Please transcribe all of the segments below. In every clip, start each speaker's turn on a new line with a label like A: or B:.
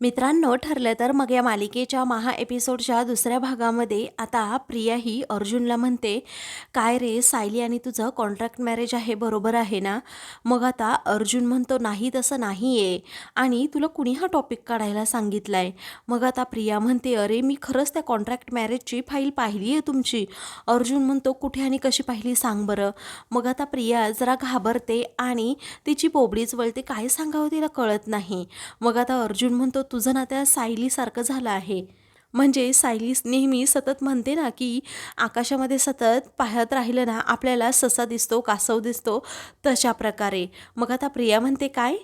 A: मित्रांनो ठरलं तर मग या मालिकेच्या महा एपिसोडच्या दुसऱ्या भागामध्ये आता प्रिया ही अर्जुनला म्हणते काय रे सायली आणि तुझं कॉन्ट्रॅक्ट मॅरेज आहे बरोबर आहे ना? मग आता अर्जुन म्हणतो नाही तसं नाही आहे आणि तुला कुणी हा टॉपिक काढायला सांगितला आहे मग आता प्रिया म्हणते अरे मी खरंच त्या कॉन्ट्रॅक्ट मॅरेजची फाईल पाहिली आहे तुमची. अर्जुन म्हणतो कुठे आणि कशी पाहिली सांग बरं. मग आता प्रिया जरा घाबरते आणि तिची पोबडीच वळते काय सांगावं तिला कळत नाही. मग आता अर्जुन म्हणतो तुझं ना त्या सायलीसारखं झालं आहे. म्हणजे सायली नेहमी सतत म्हणते ना की आकाशामध्ये सतत पाहत राहिलं ना आपल्याला ससा दिसतो कासव दिसतो तशा प्रकारे. मग आता प्रिया म्हणते काय?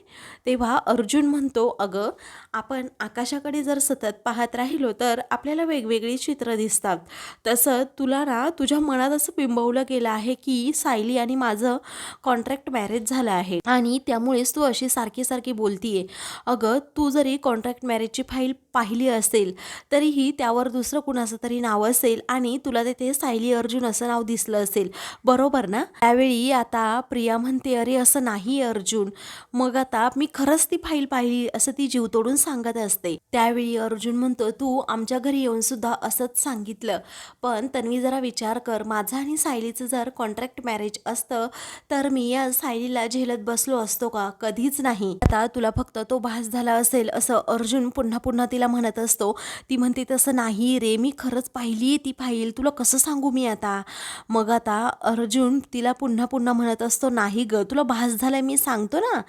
A: तेव्हा अर्जुन म्हणतो अगं आपण आकाशाकडे जर सतत पाहत राहिलो तर आपल्याला वेगवेगळी चित्र दिसतात. तसं तुला ना तुझ्या मनात असं बिंबवलं गेलं आहे की सायली आणि माझं कॉन्ट्रॅक्ट मॅरेज झालं आहे आणि त्यामुळेच तू अशी सारखी सारखी बोलतीये. अगं तू जरी कॉन्ट्रॅक्ट मॅरेजची फाईल पाहिली असेल तरी तरीही त्यावर दुसरं कुणाचं तरी नाव असेल आणि तुला तिथे सायली अर्जुन असं नाव दिसलं असेल. बरोबर ना? त्यावेळी आता प्रिया म्हणते अरे असं नाही अर्जुन. मग आता मी खरंच ती फाईल पाहिली असं ती जीव तोडून सांगत असते. त्यावेळी अर्जुन म्हणतो तू आमच्या घरी येऊन सुद्धा असंच सांगितलं. पण तन्वी जरा विचार कर. माझा आणि सायलीचं जर कॉन्ट्रॅक्ट मॅरेज असतं तर मी या सायलीला झेलत बसलो असतो का? कधीच नाही. आता तुला फक्त तो भास झाला असेल असं अर्जुन पुन्हा पुन्हा तिला म्हणत असतो. ती म्हणते तसं नाही रे मी खरंच पाहिली ती फाईल. तुला कसं सांगू मी आता? मग आता अर्जुन तिला पुन्हा पुन्हा म्हणत असतो नाही ग तुला भास झालाय मी सांगतो ना.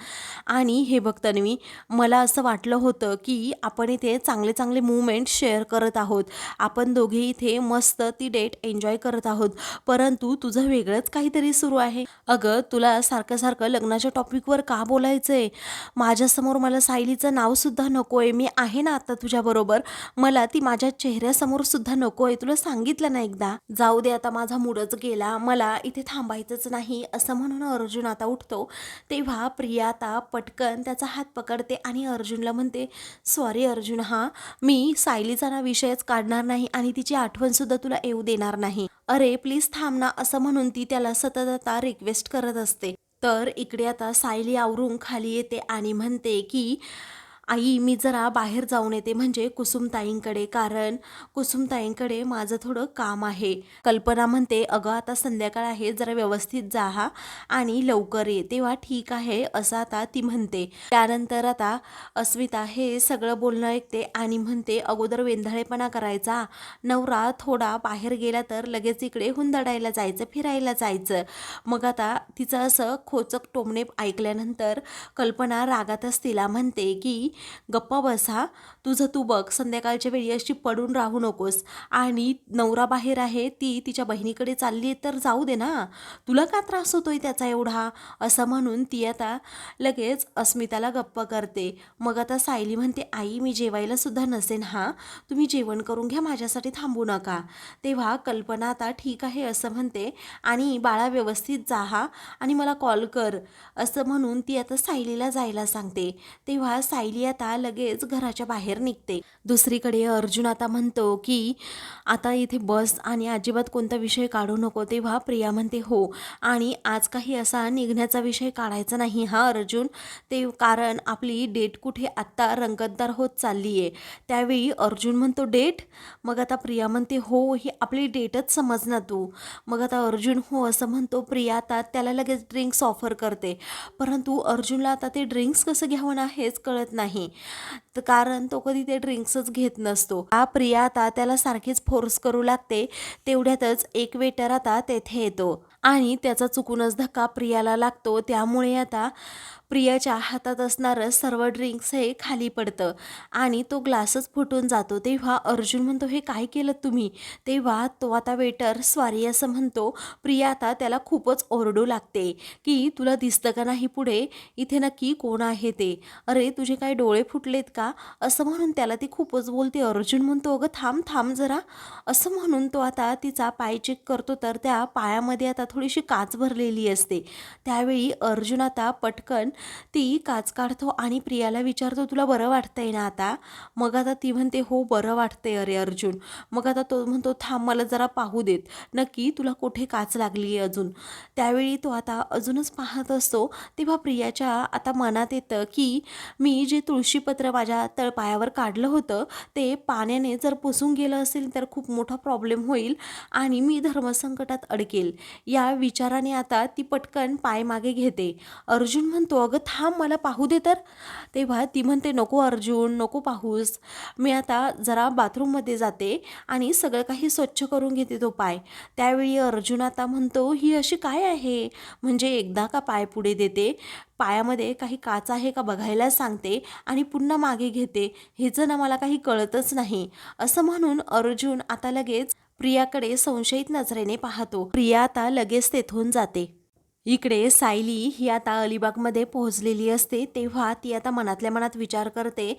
A: आणि हे बघ तन्वी मला असं वाटलं होतं की आपण इथे चांगले चांगले मुवमेंट शेअर करत आहोत. आपण दोघे इथे मस्त ती डेट एन्जॉय करत आहोत. परंतु तुझं वेगळंच काहीतरी सुरू आहे. अगं तुला सारखं सारखं लग्नाच्या टॉपिकवर का बोलायचं आहे माझ्यासमोर मला सायलीचं नावसुद्धा नको आहे मी आहे ना आता तुझ्याबरोबर. मला ती माझ्या चेहऱ्यासमोर सुद्धा नको आहे. तुला सांगितलं ना एकदा. जाऊ दे आता माझा मूडच गेला. मला इथे थांबायचंच नाही असं म्हणून अर्जुन आता उठतो. तेव्हा प्रिया आता पटकन त्याचा हात पकडते आणि अर्जुनला म्हणते सॉरी अर्जुन हा मी सायलीचा ना विषयच काढणार नाही आणि तिची आठवणसुद्धा तुला येऊ देणार नाही. अरे प्लीज थांब ना असं म्हणून ती त्याला सतत आता रिक्वेस्ट करत असते. तर इकडे आता सायली आवरून खाली येते आणि म्हणते की आई मी जरा बाहेर जाऊन येते म्हणजे कुसुमताईंकडे कारण कुसुमताईंकडे माझं थोडं काम आहे. कल्पना म्हणते अगं आता संध्याकाळ आहे जरा व्यवस्थित जा हा आणि लवकर ये. तेव्हा ठीक आहे असं आता ती म्हणते. त्यानंतर आता अस्मिता हे सगळं बोलणं ऐकते आणि म्हणते अगोदर वेंधळेपणा करायचा नवरा थोडा बाहेर गेला तर लगेच इकडे हुंदडायला जायचं फिरायला जायचं. मग आता तिचं असं खोचक टोमणे ऐकल्यानंतर कल्पना रागातच तिला म्हणते की गप्पा बसा. तुझं तू बघ संध्याकाळच्या वेळी अशी पडून राहू नकोस. आणि नवरा बाहेर आहे ती तिच्या बहिणीकडे चालली आहे तर जाऊ दे ना. तुला का त्रास होतोय त्याचा एवढा? असं म्हणून ती आता लगेच अस्मिताला गप्प करते. मग आता सायली म्हणते आई मी जेवायला सुद्धा नसेन हा? तुम्ही जेवण करून घ्या माझ्यासाठी थांबू नका. तेव्हा कल्पना आता ठीक आहे असं म्हणते आणि बाळा व्यवस्थित जा हा? आणि मला कॉल कर. असं म्हणून ती आता सायलीला जायला सांगते. तेव्हा सायली आता लगेच घराच्या बाहेर निघते. दुसरीकडे अर्जुन आता म्हणतो की आता इथे बस आणि अजिबात कोणता विषय काढू नको. तेव्हा प्रिया म्हणते हो. आणि आज काही असा निघण्याचा विषय काढायचा नाही हा अर्जुन. ते कारण आपली डेट कुठे आत्ता रंगतदार होत चालली आहे त्यावेळी अर्जुन म्हणतो डेट? मग आता प्रिया म्हणते हो ही आपली डेटच समज ना तू. मग आता अर्जुन हो असं म्हणतो. प्रिया आता त्याला लगेच ड्रिंक्स ऑफर करते. परंतु अर्जुनला आता ते ड्रिंक्स कसं घ्यावं ना हेच कळत नाही. तर कारण तो कधी ते ड्रिंक्सच घेत नसतो. हा प्रिया आता त्याला सारखीच फोर्स करू लागते. तेवढ्यातच एक वेटर आता तेथे येतो. आणि त्याचा चुकूनच धक्का प्रियाला लागतो. त्यामुळे आता प्रियाच्या हातात असणारं सर्व ड्रिंक्स हे खाली पडतं आणि तो ग्लासच फुटून जातो. तेव्हा अर्जुन म्हणतो हे काय केलं तुम्ही? तेव्हा तो आता वेटर स्वारी असं म्हणतो. प्रिया आता त्याला खूपच ओरडू लागते की तुला दिसतं का नाही पुढे? इथे नक्की कोण आहे ते? अरे तुझे काय डोळे फुटलेत का? असं म्हणून त्याला ती खूपच बोलते. अर्जुन म्हणतो अगं थांब थांब जरा. असं म्हणून तो आता तिचा पाय चेक करतो. तर त्या पायामध्ये आता थोडीशी काच भरलेली असते. त्यावेळी अर्जुन आता पटकन ती काच काढतो आणि प्रियाला विचारतो तुला बरं वाटतंय ना आता? मग आता ती म्हणते हो बरं वाटतंय अरे अर्जुन. मग आता तो म्हणतो थांब मला जरा पाहू देत. नक्की तुला कुठे काच लागली आहे अजून? त्यावेळी तो आता अजूनच पाहत असतो. तेव्हा प्रियाच्या आता मनात येतं की मी जे तुळशीपत्र माझ्या तळपायावर काढलं होतं ते पाण्याने जर पुसून गेलं असेल तर खूप मोठा प्रॉब्लेम होईल आणि मी धर्मसंकटात अडकेल. या विचाराने आता ती पटकन पाय मागे घेते. अर्जुन म्हणतो अगं थांब मला पाहू दे तर. तेव्हा ती म्हणते नको अर्जुन नको पाहूस. मी आता जरा बाथरूममध्ये जाते आणि सगळं काही स्वच्छ करून घेते तो पाय. त्यावेळी अर्जुन आता म्हणतो ही अशी काय आहे? म्हणजे एकदा का पाय पुढे देते? पायामध्ये काही काच आहे का बघायला? सांगते आणि पुन्हा मागे घेते. हेचं ना मला काही कळतच नाही. असं म्हणून अर्जुन आता लगेच प्रियाकडे संशयित नजरेने पाहतो. प्रिया आता लगेच तेथून जाते. इकडे सायली ही आता अलिबागमध्ये पोहोचलेली असते तेव्हा ती आता मनातल्या मनात विचार करते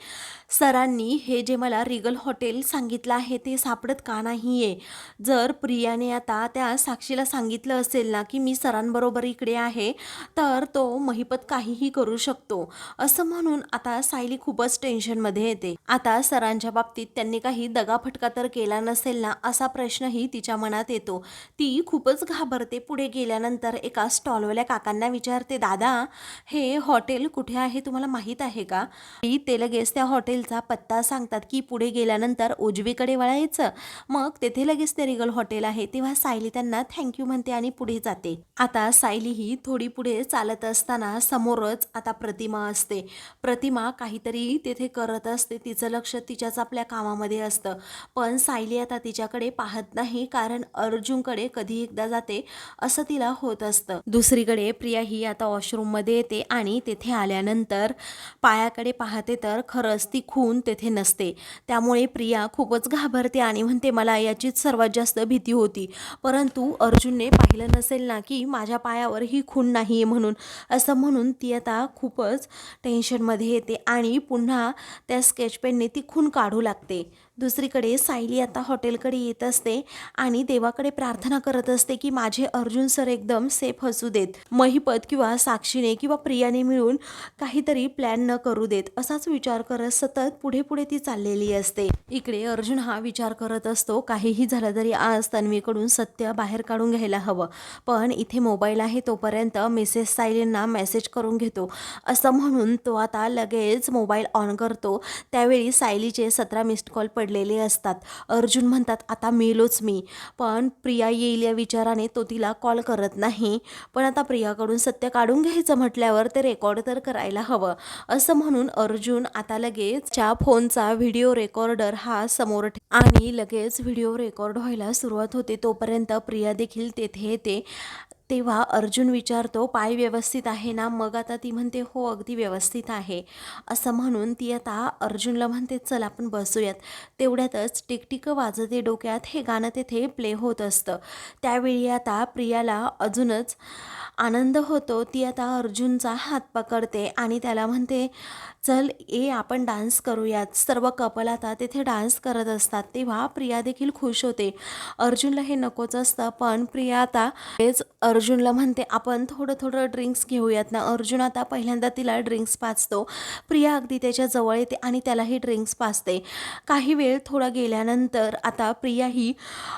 A: सरांनी हे जे मला रिगल हॉटेल सांगितलं आहे ते सापडत का नाही आहे जर प्रियाने आता त्या साक्षीला सांगितलं असेल ना की मी सरांबरोबर इकडे आहे तर तो महिपत काहीही करू शकतो. असं म्हणून आता सायली खूपच टेन्शनमध्ये येते. आता सरांच्या बाबतीत त्यांनी काही दगाफटका तर केला नसेल ना असा प्रश्नही तिच्या मनात येतो. ती खूपच घाबरते पुढे गेल्यानंतर एका स्टॉलवाल्या काकांना विचारते दादा हे हॉटेल कुठे आहे? तुम्हाला माहीत आहे का? ती ते लगेच त्या हॉटेलचा पत्ता सांगतात की पुढे गेल्यानंतर उजवीकडे वळायचं. मग तेथे लगेच ते रिगल हॉटेल आहे. तेव्हा सायली त्यांना थँक्यू म्हणते आणि पुढे जाते. आता सायली ही थोडी पुढे चालत असताना समोरच आता प्रतिमा असते. प्रतिमा काहीतरी तेथे करत असते. तिचं लक्ष तिच्याच आपल्या कामामध्ये असतं. पण सायली आता तिच्याकडे पाहत नाही कारण अर्जुनकडे कधी एकदा जाते असं तिला होत असतं. दुसरीकडे प्रिया ही आता वॉशरूममध्ये येते आणि तेथे आल्यानंतर पायाकडे पाहते तर खरंच ती खून तेथे नसते. त्यामुळे प्रिया खूपच घाबरते आणि म्हणते मला याचीच सर्वात जास्त भीती होती. परंतु अर्जुनने पाहिलं नसेल ना की माझ्या पायावर ही खून नाही आहे म्हणून. असं म्हणून ती आता खूपच टेन्शनमध्ये येते आणि पुन्हा त्या स्केच पेनने ती खून काढू लागते. दुसरीकडे सायली आता हॉटेलकडे येत असते आणि देवाकडे प्रार्थना करत असते की माझे अर्जुन सर एकदम सेफ असू देत. महिपत किंवा साक्षीने किंवा प्रियाने मिळून काहीतरी प्लॅन न करू देत. असाच विचार करत सतत पुढे पुढे ती चाललेली असते. इकडे अर्जुन हा विचार करत असतो काहीही झालं तरी आज तन्वीकडून सत्य बाहेर काढून घ्यायला हवं. पण इथे मोबाईल आहे तोपर्यंत मिसेस सायलींना मेसेज करून घेतो. असं म्हणून तो आता लगेच मोबाईल ऑन करतो. त्यावेळी सायलीचे सतरा मिस्ड कॉल पड पडलेले असतात. अर्जुन म्हणतात आता मेलोच मी. पण प्रिया येईल या विचाराने तो तिला कॉल करत नाही. पण आता प्रियाकडून सत्य काढून घ्यायचं म्हटल्यावर ते रेकॉर्ड तर करायला हवं. असं म्हणून अर्जुन आता लगेच च्या फोनचा व्हिडिओ रेकॉर्डर हा समोर आणि लगेच व्हिडिओ रेकॉर्ड व्हायला सुरुवात होते. तोपर्यंत प्रिया देखील तेथे येते. तेव्हा अर्जुन विचारतो पाय व्यवस्थित आहे ना? मग आता ती म्हणते हो अगदी व्यवस्थित आहे. असं म्हणून ती आता अर्जुनला म्हणते चल आपण बसूयात. तेवढ्यातच टिकटिकं वाजते डोक्यात हे गाणं तेथे प्ले होत असतं. त्यावेळी आता प्रियाला अजूनच आनंद होतो. ती आता अर्जुनचा हात पकडते आणि त्याला म्हणते चल ए आपण डान्स करूयात. सर्व कपल आता तेथे डान्स करत असतात. तेव्हा प्रिया देखील खुश होते. अर्जुनला हे नकोच असतं पण प्रिया आता तेच अर्जुनला म्हणते आपण थोडं थोडं ड्रिंक्स घेऊयात ना. अर्जुन आता पहिल्यांदा तिला ड्रिंक्स पाचतो. प्रिया अगदी त्याच्याजवळ येते आणि त्यालाही ड्रिंक्स पाचते. काही वेळ थोडा गेल्यानंतर आता प्रिया ही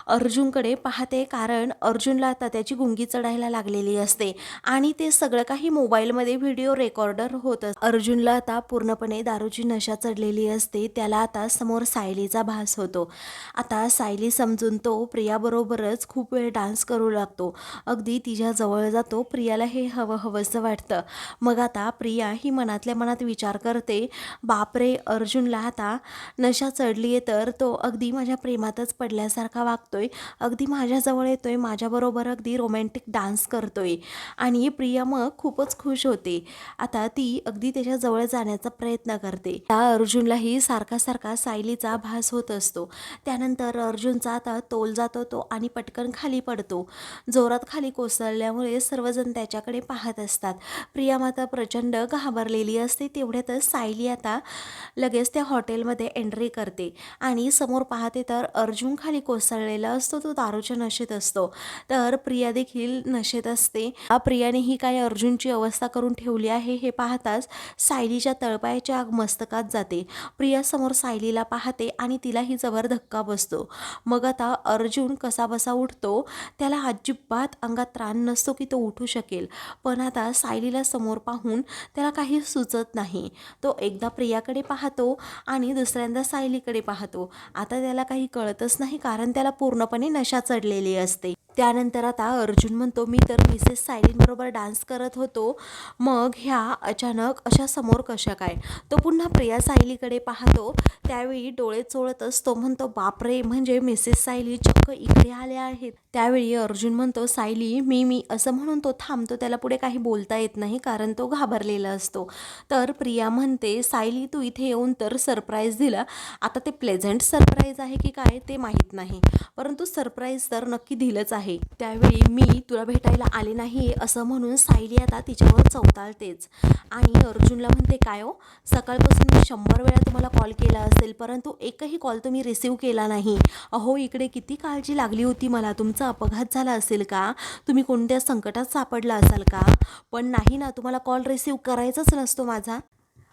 A: अर्जुनकडे पाहते कारण अर्जुनला आता त्याची गुंगी चढायला लागलेली असते आणि ते सगळं काही मोबाईलमध्ये व्हिडिओ रेकॉर्डर होत असतं. अर्जुनला आता पूर्णपणे दारूची नशा चढलेली असते. त्याला आता समोर सायलीचा भास होतो. आता सायली समजून तो प्रियाबरोबरच खूप वेळ डान्स करू लागतो. अगदी तिच्या जवळ जातो प्रियाला हे हवं हवंसं वाटतं. मग आता प्रिया ही मनातल्या मनात विचार करते बापरे अर्जुनला आता नशा चढली आहे तर तो अगदी माझ्या प्रेमातच पडल्यासारखा वागतोय अगदी माझ्याजवळ येतोय माझ्याबरोबर अगदी रोमॅन्टिक डान्स करतोय. आणि प्रिया मग खूपच खुश होते. आता ती अगदी त्याच्याजवळ जाण्याचा प्रयत्न करते. त्या अर्जुनलाही सारखा सारखा सायलीचा भास होत असतो. त्यानंतर अर्जुनचा आता तोल जातो तो आणि पटकन खाली पडतो. जोरात खाली कोस कोसळल्यामुळे सर्वजण त्याच्याकडे पाहत असतात. प्रिया माता प्रचंड घाबरलेली असते तेवढ्यातच सायली आता लगेच त्या हॉटेलमध्ये एंट्री करते आणि समोर पाहते तर अर्जुन खाली कोसळलेला असतो तो दारूच्या नशेत असतो. तर प्रिया देखील नशेत असते. प्रियाने ही काय अर्जुनची अवस्था करून ठेवली आहे हे पाहताच सायलीच्या तळपायाच्या मस्तकात जाते. प्रिया समोर सायलीला पाहते आणि तिलाही जबर धक्का बसतो. मग आता अर्जुन कसा बसा उठतो त्याला अजिबात अंगात ताण नसतो की तो उठू शकेल. पण आता सायलीला समोर पाहून त्याला काही सुचत नाही. तो एकदा प्रियाकडे पाहतो आणि दुसऱ्यांदा सायलीकडे पाहतो. आता त्याला काही कळतच नाही कारण त्याला पूर्णपणे नशा चढलेली असते. त्यानंतर आता अर्जुन म्हणतो मी तर मिसेस सायलींबरोबर डान्स करत होतो. मग ह्या अचानक अशा समोर कशा काय? तो पुन्हा प्रिया सायलीकडे पाहतो. त्यावेळी डोळे चोळतच तो म्हणतो बापरे म्हणजे मिसेस सायली चक्क इकडे आल्या आहेत. त्यावेळी अर्जुन म्हणतो सायली मी मी असं म्हणून तो थांबतो त्याला पुढे काही बोलता येत नाही कारण तो घाबरलेला असतो. तर प्रिया म्हणते सायली तू इथे येऊन तर सरप्राईज दिला. आता ते प्लेझंट सरप्राईज आहे की काय ते माहीत नाही. परंतु सरप्राईज तर नक्की दिलंच आहे. त्यावेळी मी तुला भेटायला आले नाही असं म्हणून सायली आता तिच्यावर चौताळतेच. आणि अर्जुनला म्हणते काय हो? सकाळपासून मी शंभर वेळा तुम्हाला कॉल केला असेल परंतु एकही कॉल तुम्ही रिसीव केला नाही. अहो इकडे किती काळजी लागली होती मला तुमचा अपघात झाला असेल का? तुम्ही कोणत्या संकटात सापडला असाल का? पण नाही ना तुम्हाला कॉल रिसीव करायचाच नसतो माझा.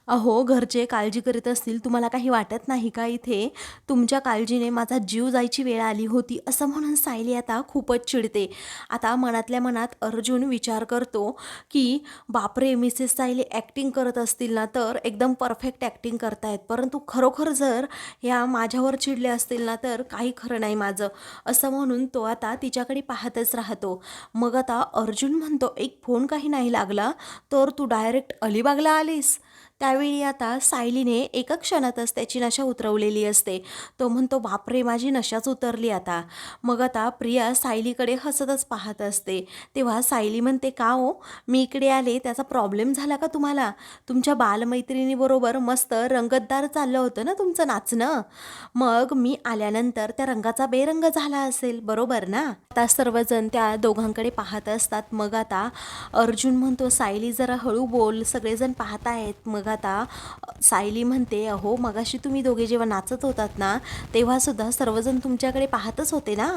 A: अहो घरचे काळजी करीत असतील तुम्हाला काही वाटत नाही का इथे? तुमच्या काळजीने माझा जीव जायची वेळ आली होती असं म्हणून सायली आता खूपच चिडते. आता मनातल्या मनात अर्जुन विचार करतो की बापरे मिसेस सायली ॲक्टिंग करत असतील ना तर एकदम परफेक्ट ॲक्टिंग करतायत. परंतु खरोखर जर या माझ्यावर चिडले असतील ना तर काही खरं नाही माझं असं म्हणून तो आता तिच्याकडे पाहतच राहतो. मग आता अर्जुन म्हणतो एक फोन काही नाही लागला तर तू डायरेक्ट अलिबागला आलीस? त्यावेळी आता सायलीने एका क्षणातच त्याची नशा उतरवलेली असते. तो म्हणतो बापरे माझी नशाच उतरली आता. मग आता प्रिया सायलीकडे हसतच पाहत असते. तेव्हा सायली म्हणते का हो? मी इकडे आले त्याचा प्रॉब्लेम झाला का तुम्हाला? तुमच्या बालमैत्रिणीबरोबर मस्त रंगतदार चाललं होतं ना तुमचं नाचणं? मग मी आल्यानंतर त्या रंगाचा बेरंग झाला असेल बरोबर ना? आता सर्वजण त्या दोघांकडे पाहत असतात. मग आता अर्जुन म्हणतो सायली जरा हळू बोल सगळेजण पाहतायत. मग आता सायली म्हणते अहो मगाशी तुम्ही दोघे जेव्हा नाचत होतात ना तेव्हा सुद्धा सर्वजण तुमच्याकडे पाहतच होते ना.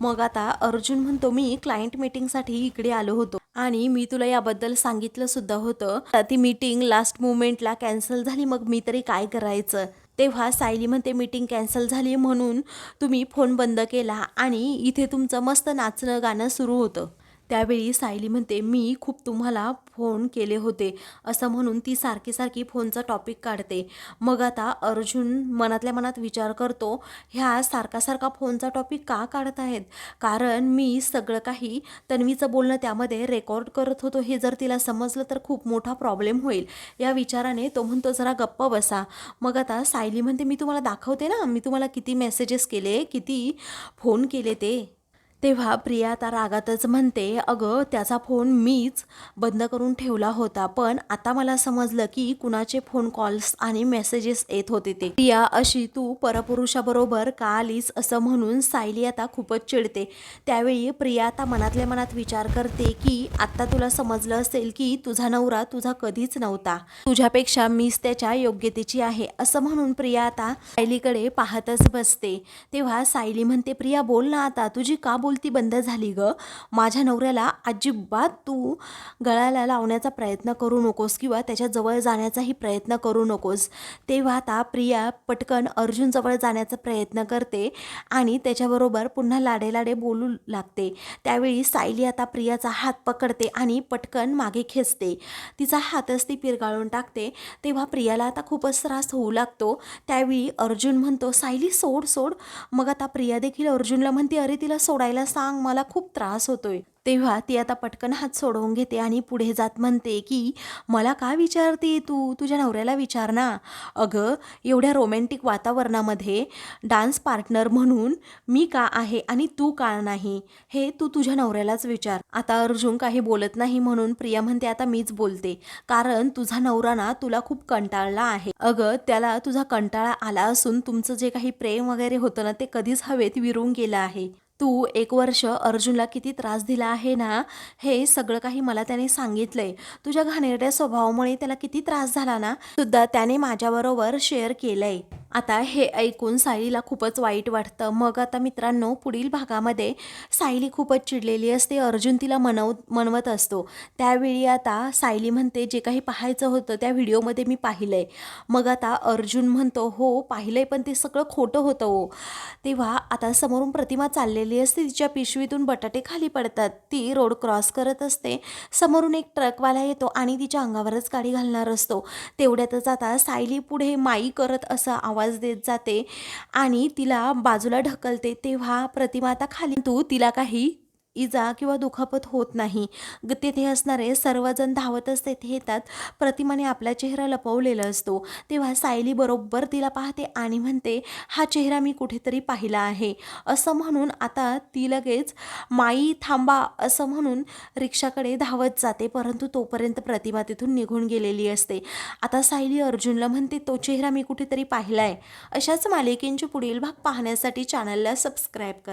A: मग आता अर्जुन म्हणतो मी क्लायंट मीटिंगसाठी इकडे आलो होतो आणि मी तुला याबद्दल सांगितलं सुद्धा होतं. ती मीटिंग लास्ट मुमेंटला कॅन्सल झाली मग मी तरी काय करायचं? तेव्हा सायली म्हणते मीटिंग कॅन्सल झाली म्हणून तुम्ही फोन बंद केला आणि इथे तुमचं मस्त नाचणं गाणं सुरू होतं. त्यावेळी सायली म्हणते मी खूप तुम्हाला फोन केले होते. असं म्हणून ती सारखी सारखी फोनचा टॉपिक काढते. मग आता अर्जुन मनातल्या मनात विचार करतो ह्या सारखा सारखा फोनचा टॉपिक का काढत आहेत? कारण मी सगळं काही तन्वीचं बोलणं त्यामध्ये रेकॉर्ड करत होतो. हे जर तिला समजलं तर खूप मोठा प्रॉब्लेम होईल. या विचाराने तो म्हणतो जरा गप्प बसा. मग आता सायली म्हणते मी तुम्हाला दाखवते ना मी तुम्हाला किती मेसेजेस केले किती फोन केले ते. तेव्हा प्रिया आता रागातच म्हणते अगं त्याचा फोन मीच बंद करून ठेवला होता पण आता मला समजलं की कुणाचे फोन कॉल्स आणि मेसेजेस येत होते ते. प्रिया अशी तू परपुरुषाबरोबर का आलीस असं म्हणून सायली आता खूपच चिडते. त्यावेळी प्रिया आता मनातल्या मनात विचार करते की आत्ता तुला समजलं असेल की तुझा नवरा तुझा कधीच नव्हता. तुझ्यापेक्षा मीच त्याच्या योग्यतेची आहे. असं म्हणून प्रिया आता सायलीकडे पाहतच बसते. तेव्हा सायली म्हणते प्रिया बोल ना आता. तुझी का बोल बोलती बंद झाली ग. माझ्या नवऱ्याला अजिबात तू गळाला लावण्याचा प्रयत्न करू नकोस किंवा त्याच्याजवळ जाण्याचाही प्रयत्न करू नकोस. तेव्हा आता प्रिया पटकन अर्जुनजवळ जाण्याचा प्रयत्न करते आणि त्याच्याबरोबर पुन्हा लाडे लाडे बोलू लागते. त्यावेळी सायली आता प्रियाचा हात पकडते आणि पटकन मागे खेचते. तिचा हातच ती पिरगाळून टाकते. तेव्हा प्रियाला आता खूपच त्रास होऊ लागतो. त्यावेळी अर्जुन म्हणतो सायली सोड सोड. मग आता प्रिया देखील अर्जुनला म्हणते अरे तिला सोडायला सांग मला खूप त्रास होतोय. तेव्हा ती आता पटकन हात सोडवून घेते आणि पुढे जात म्हणते की मला का विचारते तू? तुझ्या नवऱ्याला विचार ना. अगं एवढ्या रोमॅन्टिक वातावरणामध्ये डान्स पार्टनर म्हणून मी का आहे आणि तू का नाही हे तू तुझ्या नवऱ्यालाच विचार. आता अर्जुन काही बोलत नाही म्हणून प्रिया म्हणते आता मीच बोलते कारण तुझा नवरा ना तुला खूप कंटाळला आहे. अगं त्याला तुझा कंटाळा आला असून तुमचं जे काही प्रेम वगैरे होतं ना ते कधीच हवेत विरून गेलं आहे. तू एक वर्ष अर्जुनला किती त्रास दिला आहे ना हे सगळं काही मला त्याने सांगितलंय. तुझ्या घाणेरड्या स्वभावामुळे त्याला किती त्रास झाला ना सुद्धा त्याने माझ्याबरोबर शेअर केलंय. आता हे ऐकून सायलीला खूपच वाईट वाटतं. मग आता मित्रांनो पुढील भागामध्ये सायली खूपच चिडलेली असते अर्जुन तिला मनव मनवत असतो. त्यावेळी आता सायली म्हणते जे काही पाहायचं होतं त्या व्हिडिओमध्ये मी पाहिलंय. मग आता अर्जुन म्हणतो हो पाहिलंय पण ते सगळं खोटं होतं हो. तेव्हा आता समोरून प्रतिमा चालले पडलेली असते तिच्या पिशवीतून बटाटे खाली पडतात. ती रोड क्रॉस करत असते. समोरून एक ट्रकवाला येतो आणि तिच्या अंगावरच गाडी घालणार असतो. तेवढ्यातच आता सायली पुढे माई करत असा आवाज देत जाते आणि तिला बाजूला ढकलते. तेव्हा प्रतिमा आता खाली तू तिला काही इजा किंवा दुखापत होत नाही. ग असणारे सर्वजण धावतच तेथे येतात. प्रतिमाने आपला चेहरा लपवलेला असतो. तेव्हा सायली बरोबर तिला पाहते आणि म्हणते हा चेहरा मी कुठेतरी पाहिला आहे. असं म्हणून आता ती लगेच माई थांबा. असं म्हणून रिक्षाकडे धावत जाते. परंतु तोपर्यंत प्रतिमा तिथून निघून गेलेली असते. आता सायली अर्जुनला म्हणते तो चेहरा मी कुठेतरी पाहिला आहे अशाच मालिकेंचे पुढील भाग पाहण्यासाठी चॅनलला सबस्क्राईब करा.